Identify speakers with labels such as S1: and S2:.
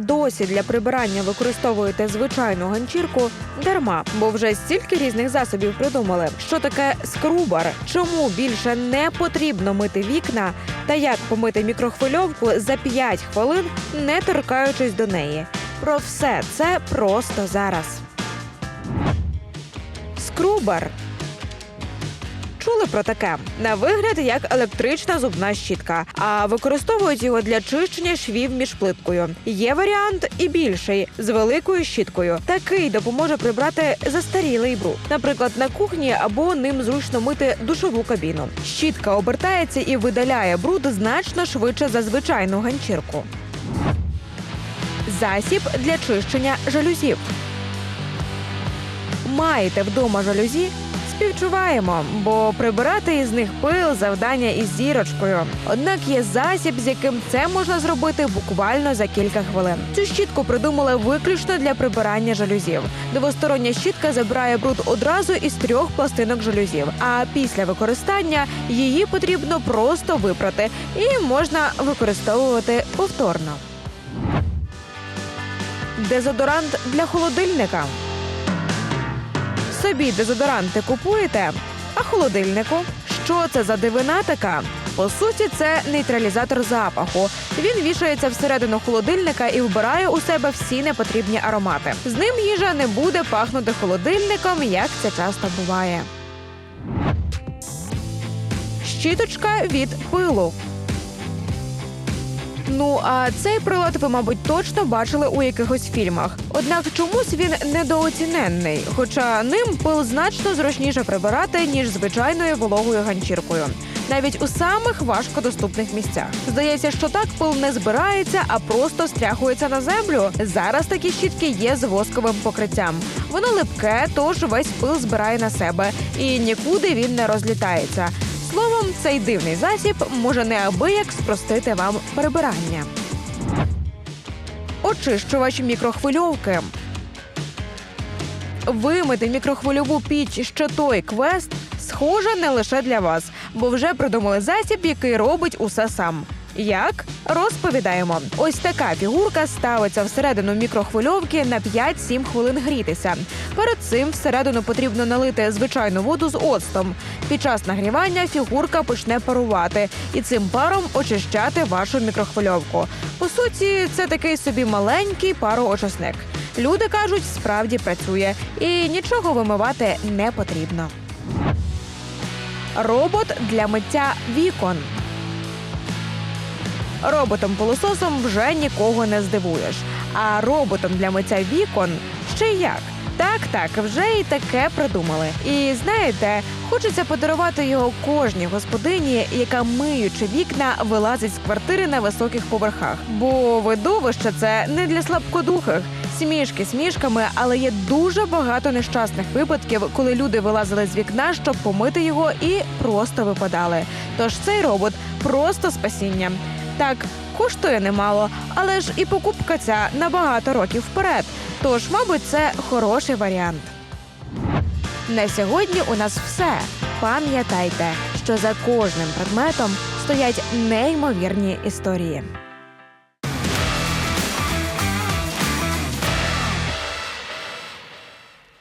S1: досі для прибирання використовуєте звичайну ганчірку, дарма, бо вже стільки різних засобів придумали. Що таке скрубар? Чому більше не потрібно мити вікна? Та як помити мікрохвильовку за 5 хвилин, не торкаючись до неї? Про все це просто зараз. Скрубар. Чули про таке? На вигляд як електрична зубна щітка, а використовують його для чищення швів між плиткою. Є варіант і більший з великою щіткою. Такий допоможе прибрати застарілий бруд, наприклад, на кухні або ним зручно мити душову кабіну. Щітка обертається і видаляє бруд значно швидше за звичайну ганчірку. Засіб для чищення жалюзів. Маєте вдома жалюзі? Співчуваємо, бо прибирати із них пил завдання із зірочкою. Однак є засіб, з яким це можна зробити буквально за кілька хвилин. Цю щітку придумали виключно для прибирання жалюзів. Двостороння щітка забирає бруд одразу із трьох пластинок жалюзів. А після використання її потрібно просто випрати і можна використовувати повторно. Дезодорант для холодильника. Собі дезодоранти купуєте, а холодильнику що це за дивина така? По суті, це нейтралізатор запаху. Він вішається всередину холодильника і вбирає у себе всі непотрібні аромати. З ним їжа не буде пахнути холодильником, як це часто буває. Щіточка від пилу. Ну а цей прилад ви, мабуть, точно бачили у якихось фільмах. Однак чомусь він недооціненний, хоча ним пил значно зручніше прибирати ніж звичайною вологою ганчіркою. Навіть у самих важкодоступних місцях здається, що так пил не збирається, а просто стряхується на землю. Зараз такі щітки є з восковим покриттям. Воно липке, тож весь пил збирає на себе, і нікуди він не розлітається. Цей дивний засіб може неабияк спростити вам перебирання. Очищувач мікрохвильовки. Вимити мікрохвильову піч ще той квест схоже не лише для вас, бо вже придумали засіб, який робить усе сам. Як розповідаємо, ось така фігурка ставиться всередину мікрохвильовки на 5-7 хвилин грітися. Перед цим всередину потрібно налити звичайну воду з оцтом. Під час нагрівання фігурка почне парувати і цим паром очищати вашу мікрохвильовку. По суті, це такий собі маленький пароочисник. Люди кажуть, справді працює, і нічого вимивати не потрібно. Робот для миття вікон. Роботом-пилососом вже нікого не здивуєш. А роботом для миття вікон ще як. Так, так, вже і таке придумали. І знаєте, хочеться подарувати його кожній господині, яка миючи вікна, вилазить з квартири на високих поверхах. Бо видовище це не для слабкодухих. Смішки смішками, але є дуже багато нещасних випадків, коли люди вилазили з вікна, щоб помити його, і просто випадали. Тож цей робот просто спасіння. Так, коштує немало, але ж і покупка ця на багато років вперед. Тож, мабуть, це хороший варіант. На сьогодні у нас все. Пам'ятайте, що за кожним предметом стоять неймовірні історії.